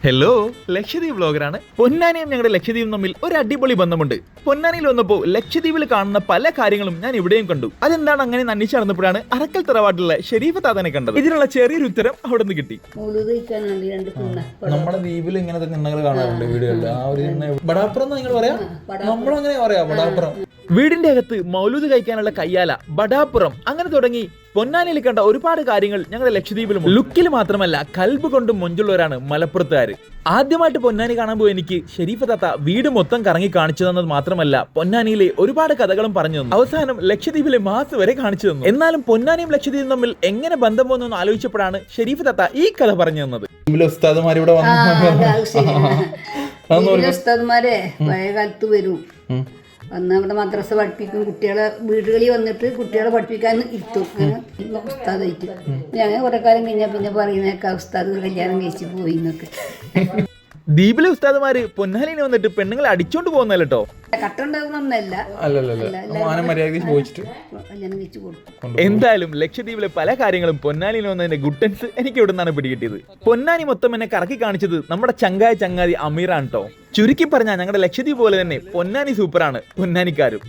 Hello Lakshadweep ബ്ലോഗറാണ് പൊന്നാനിയും ഞങ്ങളുടെ ലക്ഷദ്വീപും തമ്മിൽ ഒരു അടിപൊളി ബന്ധമുണ്ട്. പൊന്നാനിയിൽ വന്നപ്പോൾ ലക്ഷദ്വീപിൽ കാണുന്ന പല കാര്യങ്ങളും ഞാൻ ഇവിടെയും കണ്ടു. അതെന്താണ് അങ്ങനെ നന്നിച്ച് നടന്നപ്പോഴാണ് അറക്കൽ തറവാട്ടിലെ ഷെരീഫ് താതനെ കണ്ടത്. ഇതിനുള്ള ചെറിയൊരു ഉത്തരം അവിടെ നിന്ന് കിട്ടി നമ്മുടെ ദ്വീപിൽ ഇങ്ങനത്തെ തിണ്ണകൾ കാണാറുണ്ട് വീടുകളിൽ ആ. ഒരു ബടാപ്പുറം നിങ്ങൾ പറയാ? നമ്മളങ്ങനെ പറയാം ബടാപ്പുറം വീടിന്റെ അകത്ത് മൗലൂദ് കഴിക്കാനുള്ള കയ്യാല ബഡാപ്പുറം അങ്ങനെ തുടങ്ങി പൊന്നാനിയിൽ കണ്ട ഒരുപാട് കാര്യങ്ങൾ ഞങ്ങളുടെ ലക്ഷദ്വീപിലും ലുക്കിൽ മാത്രമല്ല കൽബ് കൊണ്ടും മുഞ്ചുള്ളവരാണ് മലപ്പുറത്തുകാർ ആദ്യമായിട്ട് പൊന്നാനി കാണാൻ പോയി എനിക്ക് ഷെരീഫ് താത്ത വീട് മൊത്തം കറങ്ങി കാണിച്ചു തന്നത് മാത്രമല്ല പൊന്നാനിയിലെ ഒരുപാട് കഥകളും പറഞ്ഞു തന്നു. അവസാനം ലക്ഷദ്വീപിലെ മാസ് വരെ കാണിച്ചു തന്നു. എന്നാലും പൊന്നാനിയും ലക്ഷദ്വീപും തമ്മിൽ എങ്ങനെ ബന്ധം പോകുന്നു ആലോചിച്ചപ്പോഴാണ് ഷെരീഫ് താത്ത ഈ കഥ പറഞ്ഞു തന്നത്. ദ്വീപിലെ ഉസ്താദുമാർ ഇവിടെ വന്നു. ഉസ്താദ്മാരെ പഴയ കാലത്ത് വരും. വന്ന് അവിടെ മദ്രസ പഠിപ്പിക്കും. കുട്ടികളെ വീടുകളിൽ വന്നിട്ട് കുട്ടികളെ പഠിപ്പിക്കാൻ ഇരുത്തും. ഉസ്താദ് ഉസ്താദായിട്ട്. ഞാൻ കുറെ കാലം കഴിഞ്ഞാൽ പിന്നെ പറയുന്നേക്കാ ഉസ്താദ് കല്യാണം കഴിച്ച് പോയി എന്നൊക്കെ. ദ്വീപിലെ ഉസ്താദുമാര് പൊന്നാലിനെ വന്നിട്ട് പെണ്ണുങ്ങളെ അടിച്ചോണ്ട് പോകുന്നല്ലോ കേട്ടോ എന്തായാലും ലക്ഷദ്വീപിലെ പല കാര്യങ്ങളും പൊന്നാലിയിൽ വന്നതിന്റെ ഗുട്ടൻസ് എനിക്ക് ഇവിടെ നിന്നാണ് പിടികിട്ടിയത്? പൊന്നാനി മൊത്തം എന്നെ കറക്കി കാണിച്ചത് നമ്മുടെ ചങ്ങായ ചങ്ങാതി അമീറാണ് കേട്ടോ ചുരുക്കി പറഞ്ഞാൽ ഞങ്ങളുടെ ലക്ഷദ്വീപ് പോലെ തന്നെ പൊന്നാനി സൂപ്പറാണ് പൊന്നാനിക്കാരും.